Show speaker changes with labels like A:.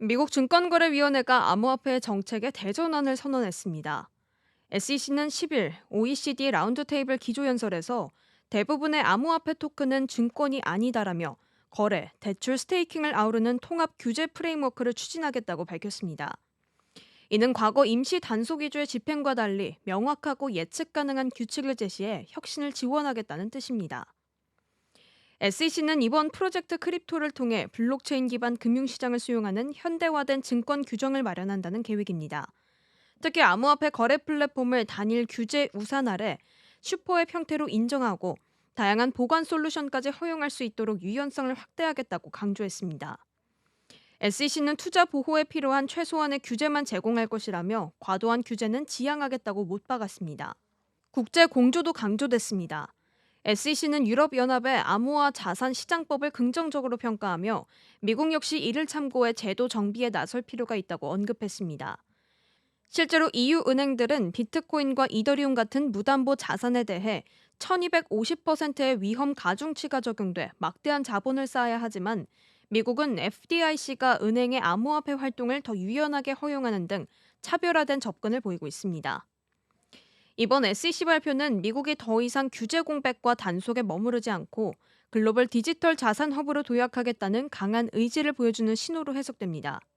A: 미국 증권거래위원회가 암호화폐 정책의 대전환을 선언했습니다. SEC는 10일 OECD 라운드 테이블 기조연설에서 대부분의 암호화폐 토큰은 증권이 아니다라며 거래, 대출, 스테이킹을 아우르는 통합 규제 프레임워크를 추진하겠다고 밝혔습니다. 이는 과거 임시 단속 위주의 집행과 달리 명확하고 예측 가능한 규칙을 제시해 혁신을 지원하겠다는 뜻입니다. SEC는 이번 프로젝트 크립토를 통해 블록체인 기반 금융시장을 수용하는 현대화된 증권 규정을 마련한다는 계획입니다. 특히 암호화폐 거래 플랫폼을 단일 규제 우산 아래 슈퍼앱 형태로 인정하고 다양한 보관 솔루션까지 허용할 수 있도록 유연성을 확대하겠다고 강조했습니다. SEC는 투자 보호에 필요한 최소한의 규제만 제공할 것이라며 과도한 규제는 지양하겠다고 못 박았습니다. 국제 공조도 강조됐습니다. SEC는 유럽연합의 암호화 자산 시장법을 긍정적으로 평가하며 미국 역시 이를 참고해 제도 정비에 나설 필요가 있다고 언급했습니다. 실제로 EU 은행들은 비트코인과 이더리움 같은 무담보 자산에 대해 1250%의 위험 가중치가 적용돼 막대한 자본을 쌓아야 하지만 미국은 FDIC가 은행의 암호화폐 활동을 더 유연하게 허용하는 등 차별화된 접근을 보이고 있습니다. 이번 SEC 발표는 미국이 더 이상 규제 공백과 단속에 머무르지 않고 글로벌 디지털 자산 허브로 도약하겠다는 강한 의지를 보여주는 신호로 해석됩니다.